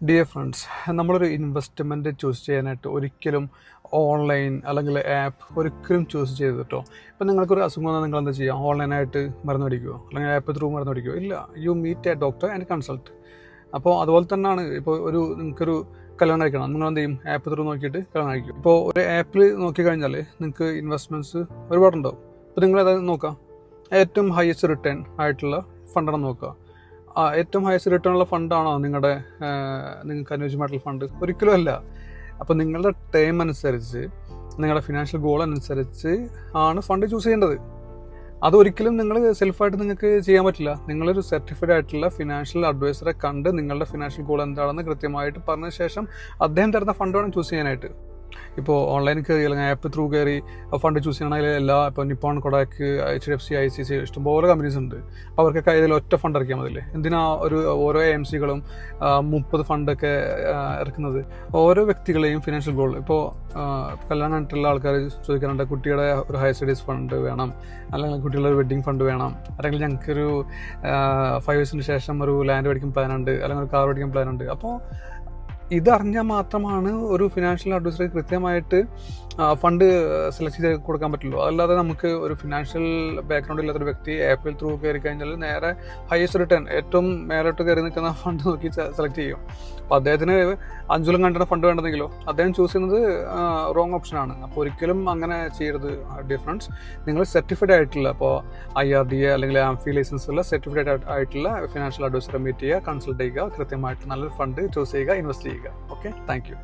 Dear friends നമ്മളൊരു investment choose ചെയ്യാനായിട്ട് ഒരിക്കലും ഓൺലൈൻ അല്ലെങ്കിൽ ആപ്പ് ഒരിക്കലും ചൂസ് ചെയ്തിട്ടോ ഇപ്പം നിങ്ങൾക്കൊരു അസുഖം വന്നാൽ നിങ്ങൾ എന്താ ചെയ്യുക ഓൺലൈനായിട്ട് മരുന്ന് മേടിക്കുമോ അല്ലെങ്കിൽ ആപ്പ് ത്രൂ മരുന്ന് മേടിക്കുമോ ഇല്ല you meet a doctor and consult അപ്പോൾ അതുപോലെ തന്നെയാണ് ഇപ്പോൾ ഒരു നിങ്ങൾക്കൊരു കല്യാണം കഴിക്കണം. നിങ്ങൾ എന്ത് ചെയ്യും? ആപ്പ് ത്രൂ നോക്കിയിട്ട് കല്യാണം കഴിക്കും. ഇപ്പോൾ ഒരു ആപ്പിൽ നോക്കി കഴിഞ്ഞാൽ നിങ്ങൾക്ക് ഇൻവെസ്റ്റ്മെന്റ്സ് ഒരുപാടുണ്ടാവും. അപ്പോൾ നിങ്ങൾ നോക്കാം. ഏറ്റവും ഹയസ്റ്റ് റിട്ടേൺ ആയിട്ടുള്ള ഫണ്ടാണ് നോക്കുക ആ ഏറ്റവും ഹയസ്റ്റ് റിട്ടേൺ ഉള്ള ഫണ്ടാണോ നിങ്ങളുടെ നിങ്ങൾക്ക് അനുയോജ്യമായിട്ടുള്ള ഫണ്ട് ഒരിക്കലും അല്ല. അപ്പോൾ നിങ്ങളുടെ ടൈം അനുസരിച്ച് നിങ്ങളുടെ ഫിനാൻഷ്യൽ ഗോൾ അനുസരിച്ച് ആണ് ഫണ്ട് ചൂസ് ചെയ്യേണ്ടത്. അതൊരിക്കലും നിങ്ങൾ സെൽഫായിട്ട് നിങ്ങൾക്ക് ചെയ്യാൻ പറ്റില്ല. നിങ്ങളൊരു സർട്ടിഫൈഡ് ആയിട്ടുള്ള ഫിനാൻഷ്യൽ അഡ്വൈസറെ കണ്ട് നിങ്ങളുടെ ഫിനാൻഷ്യൽ ഗോൾ എന്താണെന്ന് കൃത്യമായിട്ട് പറഞ്ഞ ശേഷം അദ്ദേഹം തരുന്ന ഫണ്ട് വേണം ചൂസ് ചെയ്യാനായിട്ട്. ഇപ്പോൾ ഓൺലൈനിൽ കയറി അല്ലെങ്കിൽ ആപ്പ് ത്രൂ കയറി ഫണ്ട് ചൂസ് ചെയ്യണമെങ്കിൽ എല്ലാ ഇപ്പോൾ Nippon Kotak H D F C I C C ഇഷ്ടംപോലെ കമ്പനീസ് ഉണ്ട്. അവർക്കൊക്കെ ഇതിൽ ഒറ്റ ഫണ്ട് ഇറക്കിയാൽ മതില്ലേ എന്തിനാ ഒരു ഓരോ എം സികളും മുപ്പത് ഫണ്ടൊക്കെ ഇറക്കുന്നത്? ഓരോ വ്യക്തികളെയും ഫിനാൻഷ്യൽ ഗോൾ ഇപ്പോൾ കല്യാണം കണ്ടിട്ടുള്ള ആൾക്കാർ ചോദിക്കാറുണ്ട് കുട്ടിയുടെ ഒരു ഹയർ സ്റ്റഡീസ് ഫണ്ട് വേണം അല്ലെങ്കിൽ കുട്ടികളുടെ ഒരു വെഡ്ഡിങ് ഫണ്ട് വേണം അല്ലെങ്കിൽ ഞങ്ങൾക്കൊരു ഫൈവ് ഇയേഴ്സിന് ശേഷം ഒരു ലാൻഡ് മേടിക്കാൻ പ്ലാനുണ്ട് അല്ലെങ്കിൽ ഒരു കാർ മേടിക്കാൻ പ്ലാനുണ്ട് അപ്പോൾ ഇതറിഞ്ഞാൽ മാത്രമാണ് ഒരു ഫിനാൻഷ്യൽ അഡ്വൈസർ കൃത്യമായിട്ട് ഫണ്ട് സെലക്ട് ചെയ്ത് കൊടുക്കാൻ പറ്റുള്ളൂ. അതല്ലാതെ നമുക്ക് ഒരു ഫിനാൻഷ്യൽ ബാക്ക്ഗ്രൗണ്ട് ഇല്ലാത്തൊരു വ്യക്തി ആപ്പിൽ ത്രൂ കയറി കഴിഞ്ഞാൽ നേരെ ഹയസ്റ്റ് റിട്ടേൺ ഏറ്റവും മേലോട്ട് കയറി നിൽക്കുന്ന ഫണ്ട് നോക്കി സെലക്ട് ചെയ്യും. അപ്പോൾ അദ്ദേഹത്തിന് അഞ്ചുലം കണ്ടുന്ന ഫണ്ട് വേണ്ടതെങ്കിലോ അദ്ദേഹം ചൂസ് ചെയ്യുന്നത് റോങ് ഓപ്ഷനാണ് അപ്പോൾ ഒരിക്കലും അങ്ങനെ ചെയ്യരുത് ഡിഫറൻസ് നിങ്ങൾ സർട്ടിഫൈഡ് ആയിട്ടുള്ള അപ്പോൾ ഐ ആർ ഡി എ അല്ലെങ്കിൽ ആംഫി ലൈസൻസ് ഉള്ള സർട്ടിഫൈഡ് ആയിട്ടുള്ള ഫിനാൻഷ്യൽ അഡ്വൈസറെ മീറ്റ് ചെയ്യുക കൺസൾട്ട് ചെയ്യുക കൃത്യമായിട്ട് നല്ലൊരു ഫണ്ട് ചൂസ് ചെയ്യുക ഇൻവെസ്റ്റ് ചെയ്യുക. ಈಗ ಓಕೆ ಥ್ಯಾಂಕ್ ಯು